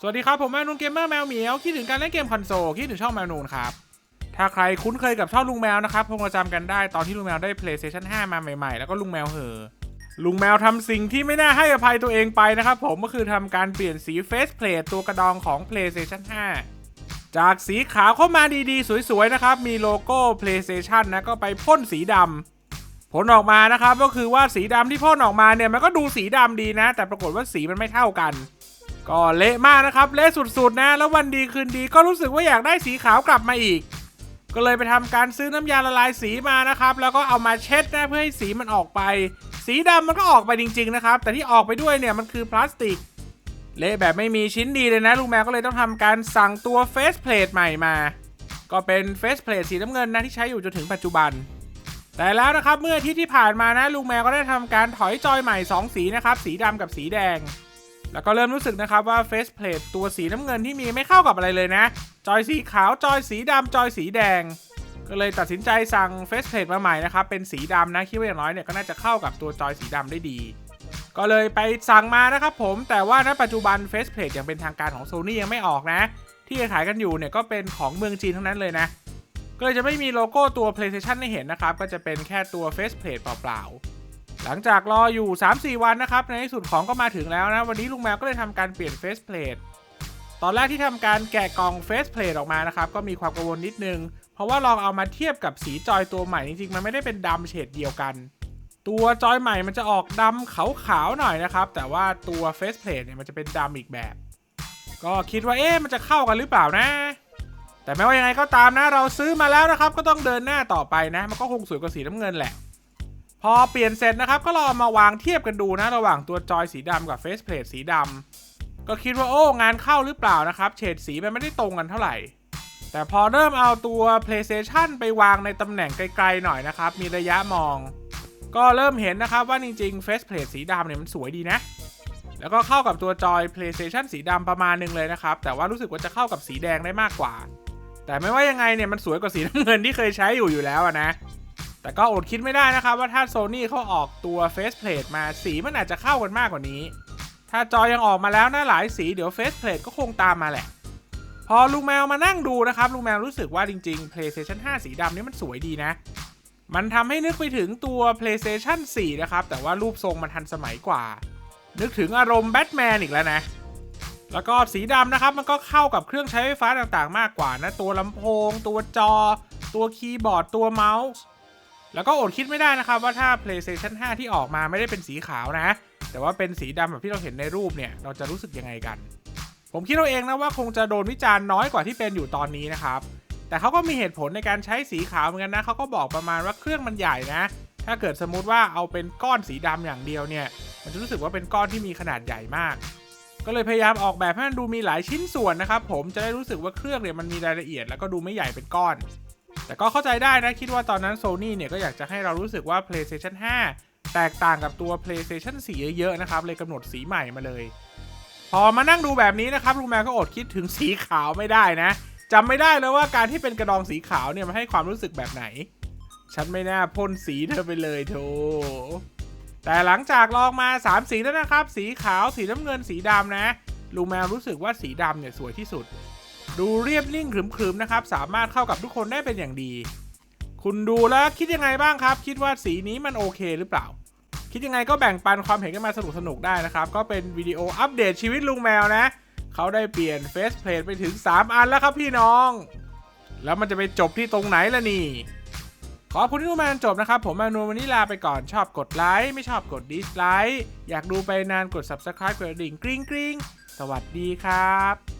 สวัสดีครับ ผมแมวนูนเกมเมอร์แมวเหมียวคิดถึงการเล่นเกมคอนโซลคิดถึงช่องแมวนูนครับถ้าใครคุ้นเคยกับช่องลุงแมวนะครับคงจะจำกันได้ตอนที่ลุงแมวได้ PlayStation 5 มาใหม่ๆ แล้วก็ลุงแมวเหอลุงแมวทำสิ่งที่ไม่น่าให้อภัยตัวเองไปนะครับผมก็คือทำการเปลี่ยนสีเฟสเพลทตัวกระดองของ PlayStation 5 จากสีขาวเข้ามาดีๆ สวยๆนะครับมีโลโก้ PlayStation นะก็ไปพ่นสีดำผลออกมานะครับก็คือว่าสีดำที่พ่นออกมาเนี่ยมันก็ดูสีดำดีนะ แต่ปรากฏว่าสีมันไม่เท่ากัน ก็เละมากนะครับ เละสุดๆนะ แล้ววันดีคืนดีก็รู้สึกว่าอยากได้สีขาวกลับมาอีก ก็เลยไปทำการซื้อน้ำยาละลายสีมานะครับ แล้วก็เอามาเช็ดนะเพื่อให้สีมันออกไป สีดำมันก็ออกไปจริง ๆ นะครับ แต่ที่ออกไปด้วยเนี่ยมันคือพลาสติก เละแบบไม่มีชิ้นดีเลยนะลุงแมวก็เลยต้องทำการสั่งตัวเฟสเพลทใหม่มา ก็เป็นเฟสเพลทสีน้ำเงินนะที่ใช้อยู่จนถึงปัจจุบันแต่แล้วนะครับเมื่อที่ที่ผ่านมานะลุงแมวก็ได้ทำการถอยจอยใหม่ 2 สีนะครับ สีดำกับสีแดง แล้วก็เริ่มรู้สึกนะครับว่าเฟสเพลทตัวสีน้ำเงินที่มีไม่เข้ากับอะไรเลยนะ จอยสีขาว จอยสีดำจอยสีแดง ก็เลยตัดสินใจสั่งเฟสเพลทมาใหม่นะครับ เป็นสีดำนะ คิดว่าอย่างน้อยเนี่ยก็น่าจะเข้ากับตัวจอยสีดำได้ดี ก็เลยไปสั่งมานะครับผม แต่ว่าณปัจจุบันเฟสเพลทยังเป็นทางการของ Sony ยังไม่ออกนะ ที่ขายกันอยู่เนี่ยก็เป็นของเมืองจีนทั้งนั้นเลยนะ ก็เลยจะไม่มีโลโก้ตัว PlayStation ให้เห็นนะครับ ก็จะเป็นแค่ตัว Faceplate เปล่าๆ หลังจากรออยู่ 3-4 วันนะครับ ในที่สุดของก็มาถึงแล้วนะ วันนี้ลุงแมวก็เลยทำการเปลี่ยน Faceplate ตอนแรกที่ทำการแกะกล่อง Faceplate ออกมานะครับ ก็มีความกังวลนิดนึง เพราะว่าลองเอามาเทียบกับสีจอยตัวใหม่จริงๆ มันไม่ได้เป็นดำเฉดเดียวกัน ตัวจอยใหม่มันจะออกดำขาวๆหน่อยนะครับ แต่ว่าตัว Faceplate เนี่ยมันจะเป็นดำอีกแบบ ก็คิดว่าเอ๊ะมันจะเข้ากันหรือเปล่านะ แต่ไม่ว่ายังไงก็ตามนะเราซื้อมาแล้วนะครับ ก็ต้องเดินหน้าต่อไปนะ มันก็คงสวยกว่าสีน้ำเงินแหละ พอเปลี่ยนเสร็จนะครับ ก็ลองมาวางเทียบกันดูนะ ระหว่างตัวจอยสีดำกับเฟสเพลทสีดำก็คิดว่าโอ้งานเข้าหรือเปล่านะครับ เฉดสีมันไม่ได้ตรงกันเท่าไหร่ แต่พอเริ่มเอาตัว PlayStation ไปวางในตำแหน่งไกลๆหน่อยนะครับ มีระยะมอง ก็เริ่มเห็นนะครับว่าจริงๆ Face Plate สีดำเนี่ยมันสวยดีนะ แล้วก็เข้ากับตัวจอย PlayStation สีดำประมาณหนึงเลยนะครับ แต่ว่ารู้สึกว่าจะเข้ากับสีแดงได้มากกว่า แต่ไม่ว่ายังไงเนี่ยมันสวยกว่าสีน้ำเงินที่เคยใช้อยู่อยู่แล้วนะ แต่ก็อดคิดไม่ได้นะครับว่าถ้า Sony เขาออกตัว Face Plate มาสีมันอาจจะเข้ากันมากกว่านี้ ถ้าจอยังออกมาแล้วนะหลายสีเดี๋ยว Face Plate ก็คงตามมาแหละ พอลุงแมวมานั่งดูนะครับลุงแมวรู้สึกว่าจริง ๆ PlayStation 5 สีดำนี่มันสวยดีนะ มันทำให้นึกไปถึงตัว PlayStation 4 นะครับ แต่ว่ารูปทรงมันทันสมัยกว่า นึกถึงอารมณ์แบทแมนอีกแล้วนะแล้วก็สีดำนะครับมันก็เข้ากับเครื่องใช้ไฟฟ้าต่างๆ มากกว่านะ ตัวลำโพง ตัวจอ ตัวคีย์บอร์ดตัวเมาส์ แล้วก็อดคิดไม่ได้นะครับว่าถ้า PlayStation 5 ที่ออกมาไม่ได้เป็นสีขาวนะ แต่ว่าเป็นสีดำแบบที่เราเห็นในรูปเนี่ย เราจะรู้สึกยังไงกัน ผมคิดเอาเองนะว่าคงจะโดนวิจารณ์น้อยกว่าที่เป็นอยู่ตอนนี้นะครับ แต่เขาก็มีเหตุผลในการใช้สีขาวเหมือนกันนะเขาก็บอกประมาณว่าเครื่องมันใหญ่นะ ถ้าเกิดสมมติว่าเอาเป็นก้อนสีดำอย่างเดียวเนี่ย มันจะรู้สึกว่าเป็นก้อนที่มีขนาดใหญ่มาก ก็เลยพยายามออกแบบให้มันดูมีหลายชิ้นส่วนนะครับผมจะได้รู้สึกว่าเครื่องเนี่ยมันมีรายละเอียด แล้วก็ดูไม่ใหญ่เป็นก้อน แต่ก็เข้าใจได้นะ คิดว่าตอนนั้น Sony เนี่ยก็อยากจะให้เรารู้สึกว่า PlayStation 5 แตกต่างกับตัว PlayStation 4 เยอะๆนะครับ เลยกำหนดสีใหม่มาเลย พอมานั่งดูแบบนี้นะครับลุงแมวก็อดคิดถึงสีขาวไม่ได้นะจำไม่ได้แล้วว่าการที่เป็นกระดองสีขาวเนี่ยมันให้ความรู้สึกแบบไหน ฉันไม่น่าพ่นสีเธอไปเลยโธแต่หลังจากลองมา 3 สีแล้วนะครับ สีขาว สีน้ำเงิน สีดำนะลุงแมวรู้สึกว่าสีดำเนี่ยสวยที่สุด ดูเรียบนิ่งขรึมๆนะครับ สามารถเข้ากับทุกคนได้เป็นอย่างดี คุณดูแล้วคิดยังไงบ้างครับ คิดว่าสีนี้มันโอเคหรือเปล่า คิดยังไงก็แบ่งปันความเห็นกันมาสนุกๆได้นะครับ ก็เป็นวิดีโออัปเดตชีวิตลุงแมวนะ เขาได้เปลี่ยนเฟสเพลทไปถึง 3 อันแล้วครับพี่น้อง แล้วมันจะไปจบที่ตรงไหนล่ะนี่ขอบคุณที่ดูมาจนจบนะครับ ผมแมนูวันนี้ลาไปก่อนชอบกดไลค์ ไม่ชอบกดดิสไลค์ อยากดูไปนานกด subscribe กดกระดิ่งกริ๊งกริ๊งสวัสดีครับ